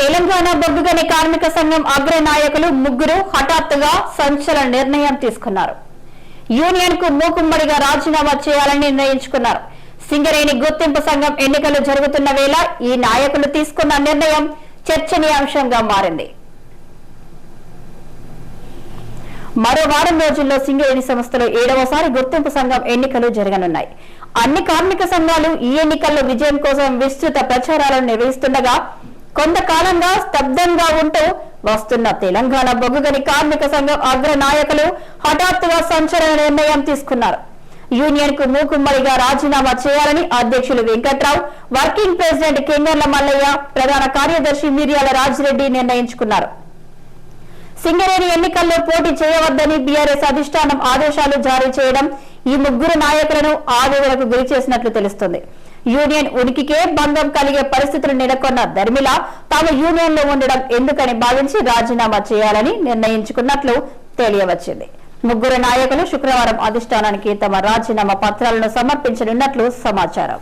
తెలంగాణ బొగ్గుగని కార్మిక సంఘం అగ్ర నాయకులు ముగ్గురు హఠాత్తుగా సంచలన నిర్ణయం తీసుకున్నారు. యూనియన్కు మూకుమ్మడిగా రాజీనామా చేయాలని నిర్ణయించుకున్నారు. సింగరేణి గుర్తింపు సంఘం ఎన్నికలు జరుగుతున్న వేళ ఈ నాయకులు తీసుకున్న నిర్ణయం చర్చనీయాంశంగా మారింది. మరో వారం రోజుల్లో సింగరేణి సంస్థలో ఏడవసారి గుర్తింపు సంఘం ఎన్నికలు జరగనున్నాయి. అన్ని కార్మిక సంఘాలు ఈ ఎన్నికల్లో విజయం కోసం విస్తృత ప్రచారాలను నిర్వహిస్తుండగా కొంతకాలంగా స్తబ్దంగా ఉంటూ వస్తున్న తెలంగాణ బొగ్గుగని కార్మిక సంఘం అగ్ర నాయకులు హఠాత్తుగా సంచలన నిర్ణయం తీసుకున్నారు. యూనియన్కు మూకుమ్మడిగా రాజీనామా చేయాలని అధ్యక్షులు వెంకట్రావు వర్కింగ్ ప్రెసిడెంట్ కెంగర్ల మల్లయ్య ప్రధాన కార్యదర్శి మిర్యాల రాజిరెడ్డి నిర్ణయించుకున్నారు. సింగరేణి ఎన్నికల్లో పోటీ చేయవద్దని బీఆర్ఎస్ అధిష్టానం ఆదేశాలు జారీ చేయడం ఈ ముగ్గురు నాయకులను ఆవేదనకు గురి చేసినట్లు తెలుస్తుంది. యూనియన్ ఉనికికే భంగం కలిగే పరిస్థితులు నెలకొన్న దర్మిల తాము యూనియన్లో ఉండడం ఎందుకని భావించి రాజీనామా చేయాలని నిర్ణయించుకున్నట్లు తెలియవచ్చింది. ముగ్గురు నాయకులు శుక్రవారం అధిష్టానానికి తమ రాజీనామా పత్రాలను సమర్పించనున్నట్లు సమాచారం.